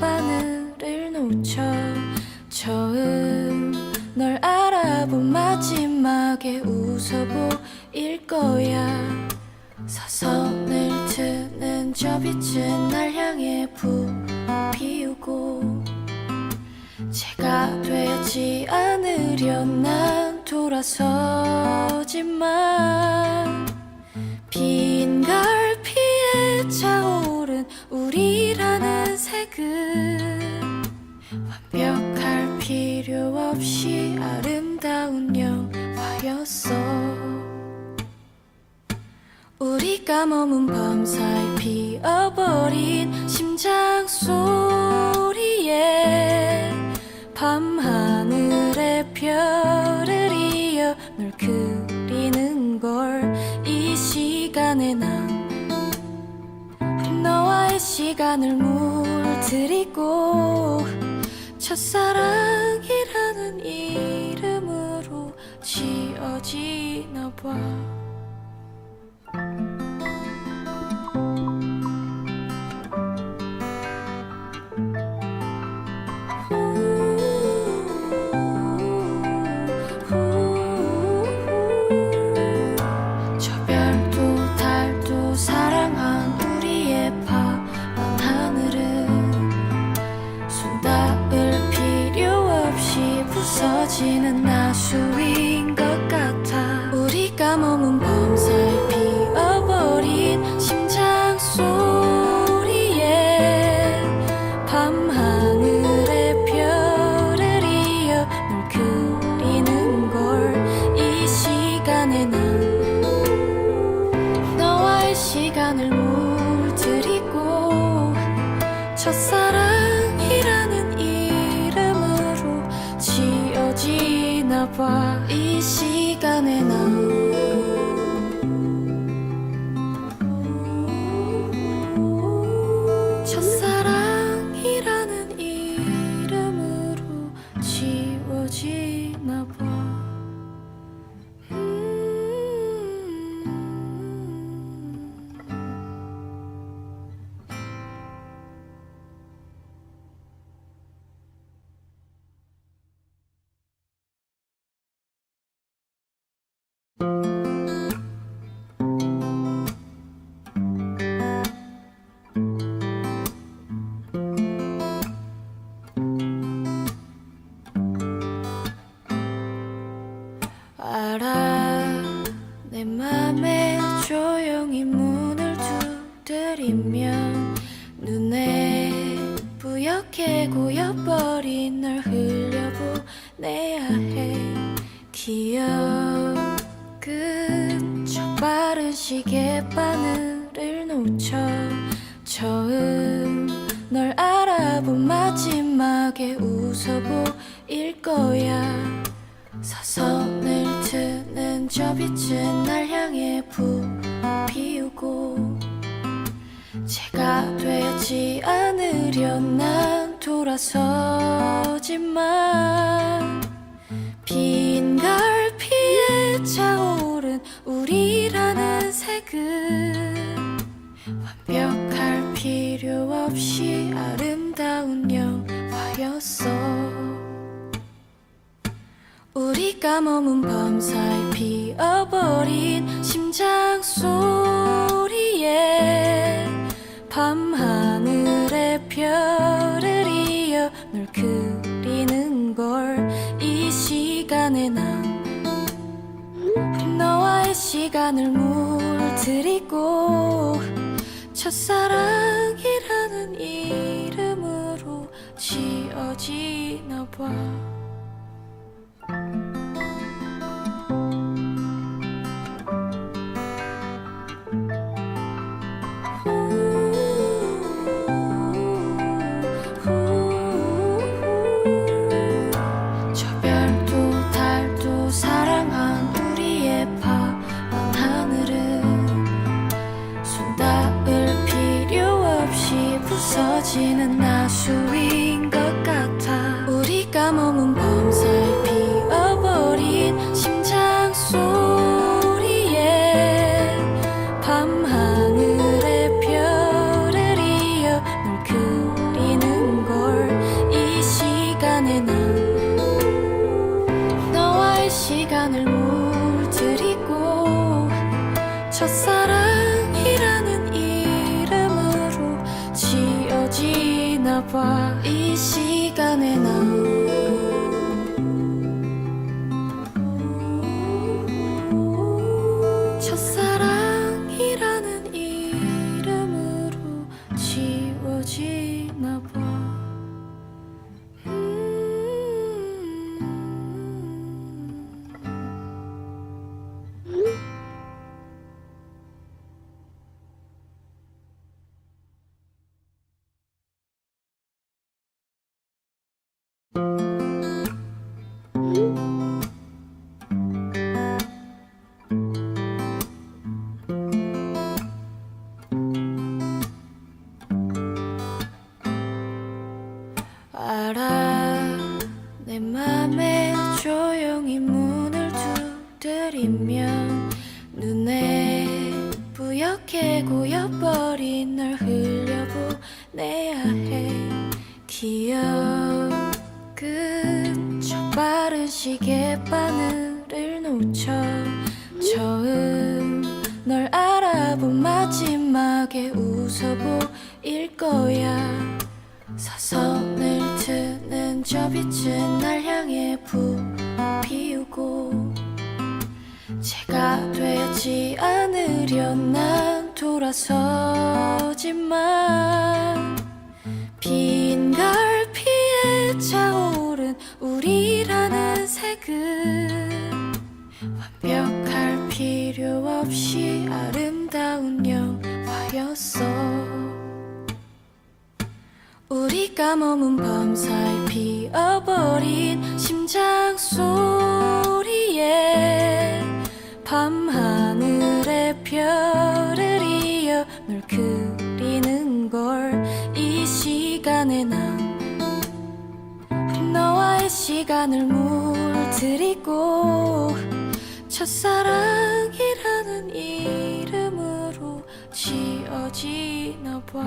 바늘을 놓쳐 처음 널 알아본 마지막에 웃어보일 거야. 사선을 트는 저 빛은 날 향해 부비우고 제가 되지 않으려 난 돌아서지만 빈 갈피 우리가 머문 밤사이 피어버린 심장 소리에 밤하늘의 별을 이어 널 그리는 걸 이 시간에 난 너와의 시간을 물들이고 첫사랑이라는 이름으로 지어지나 봐 시간을 물들이고 첫사랑이라는 이름으로 지어지나 봐 알아. 내 맘에 조용히 문을 두드리면 눈에 뿌옇게 고여버린 널 흘려보내야 해 기억은 저 빠른 시계 바늘을 놓쳐 처음 널 알아본 마지막에 웃어 보일 거야 빛은 날 향해 부비우고 제가 되지 않으려 난 돌아서지만 빈 갈피에 차오른 우리라는 색은 완벽할 필요 없이 아름다운 우리가 머문 밤사이 피어버린 심장 소리에 밤하늘의 별을 이어 널 그리는 걸 이 시간에 난 너와의 시간을 물들이고 첫사랑이라는 이름으로 지어지나 봐 가수인 것 같아. 우리가 머문 지어지나 봐이 시간에 난 뿌옇게 고여버린 널 흘려보내야 해 기억은 저 빠른 시계 바늘을 놓쳐 처음 널 알아본 마지막에 웃어보일 거야. 사선을 트는 저 빛은 날 향해 부비우고 제가 되지 않으려 난 돌아서지만 빈 갈피에 차오른 우리라는 색은 완벽할 필요 없이 아름다운 영화였어. 우리가 머문 밤 사이 피어버린 심장 소리에 밤하늘의 별을 널 그리는 걸 이 시간에 난 너와의 시간을 물들이고 첫사랑이라는 이름으로 지어지나 봐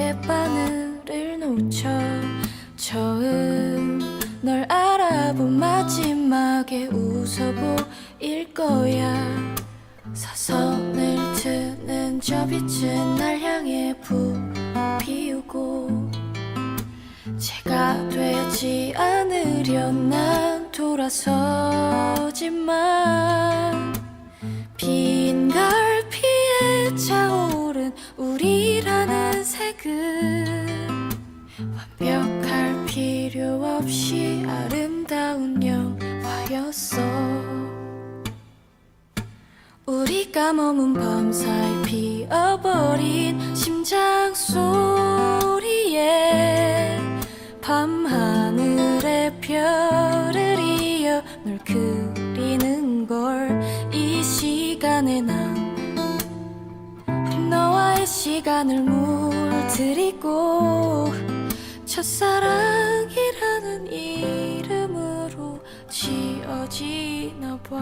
시계 바늘을 놓쳐 처음 널 알아본 마지막에 웃어 보일 거야. 사선을 트는 저 빛은 날 향해 부비우고 제가 되지 않으려 난 돌아서지만 빈 갈피에 차오른 우리 라는 색은 완벽할 필요 없이 아름다운 영화였어. 우리가 머문 밤 사이 피어버린 심장 소리에 밤하늘의 별을 이어 널 그리는 걸 이 시간에 난 너와의 시간을 물 들이고 첫사랑이라는 이름으로 지어지나 봐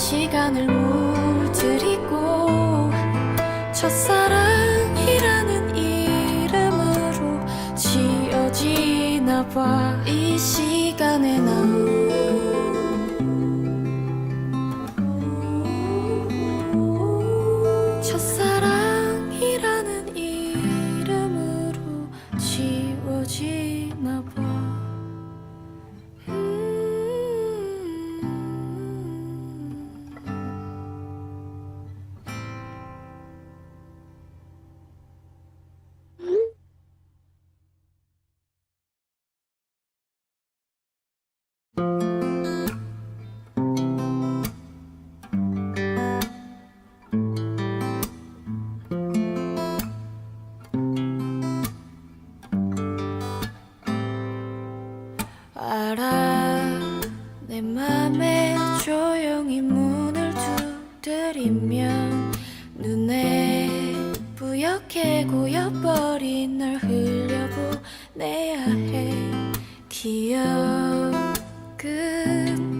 시간을 물들이고 첫사랑이라는 이름으로 지어지나 봐 알아 내 맘에 조용히 문을 두드리면 눈에 뿌옇게 고여버린 널 흘려보내야 해. 기억은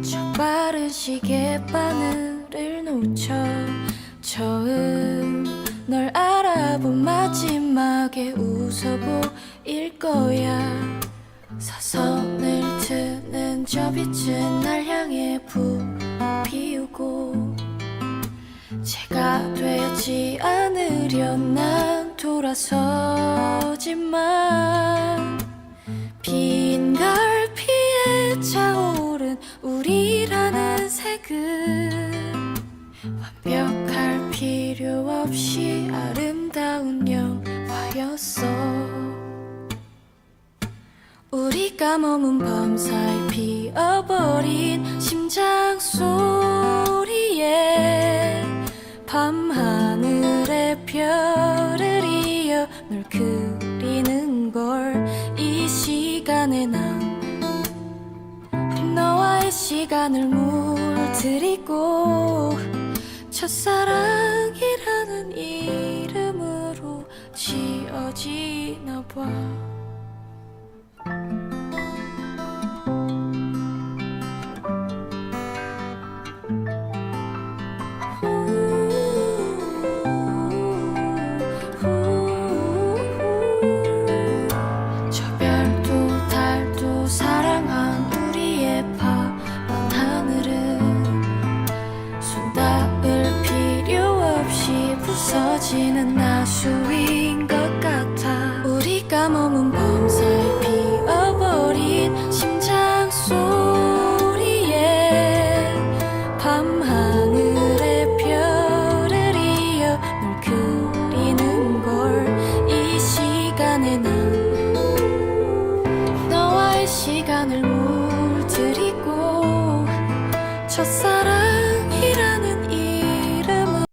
저 빠른 시계 바늘을 놓쳐 처음 널 알아본 마지막에 웃어보일 거야. 저 빛은 날 향해 부비우고 제가 되지 않으려 난 돌아서지만 빈 갈피에 차오른 우리라는 색은 완벽할 필요 없이 아름다운 영화였어 머문 밤사이 피어버린 심장 소리에 밤하늘의 별을 이어 널 그리는 걸 이 시간에 난 너와의 시간을 물들이고 첫사랑이라는 이름으로 지어지나 봐 나수인 것 같아. 우리가 머문 밤사